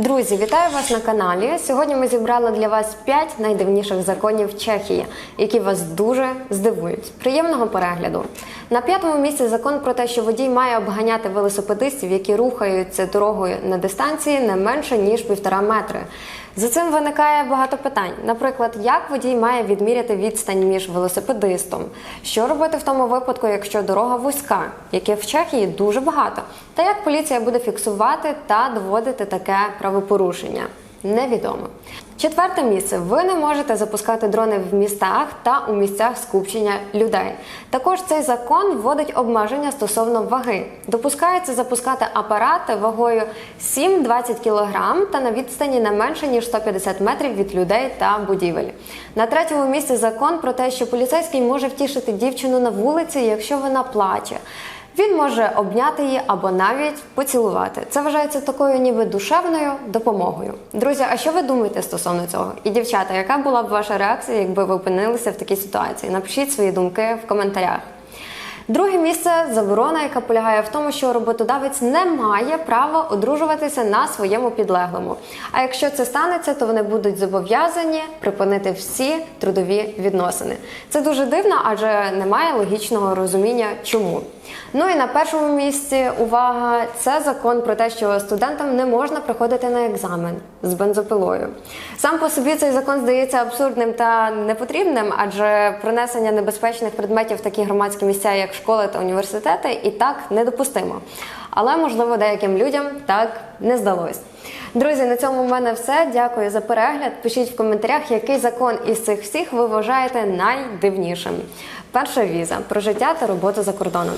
Друзі, вітаю вас на каналі. Сьогодні ми зібрали для вас 5 найдивніших законів Чехії, які вас дуже здивують. Приємного перегляду. На п'ятому місці закон про те, що водій має обганяти велосипедистів, які рухаються дорогою на дистанції не менше ніж півтора метри. За цим виникає багато питань. Наприклад, як водій має відміряти відстань між велосипедистом? Що робити в тому випадку, якщо дорога вузька, яких в Чехії дуже багато? Та як поліція буде фіксувати та доводити таке правопорушення? Невідомо. Четверте місце. Ви не можете запускати дрони в містах та у місцях скупчення людей. Також цей закон вводить обмеження стосовно ваги. Допускається запускати апарати вагою 7-20 кг та на відстані не менше ніж 150 метрів від людей та будівель. На третьому місці закон про те, що поліцейський може втішити дівчину на вулиці, якщо вона плаче. Він може обняти її або навіть поцілувати. Це вважається такою, ніби душевною допомогою. Друзі, а що ви думаєте стосовно цього? І дівчата, яка була б ваша реакція, якби ви опинилися в такій ситуації? Напишіть свої думки в коментарях. Друге місце заборона, яка полягає в тому, що роботодавець не має права одружуватися на своєму підлеглому. А якщо це станеться, то вони будуть зобов'язані припинити всі трудові відносини. Це дуже дивно, адже немає логічного розуміння, чому. Ну і на першому місці увага, це закон про те, що студентам не можна приходити на екзамен з бензопилою. Сам по собі цей закон здається абсурдним та непотрібним, адже принесення небезпечних предметів в такі громадські місця, як школи та університети, і так недопустимо. Але можливо деяким людям так не здалось. Друзі, на цьому в мене все. Дякую за перегляд. Пишіть в коментарях, який закон із цих всіх ви вважаєте найдивнішим. Перша віза про життя та роботу за кордоном.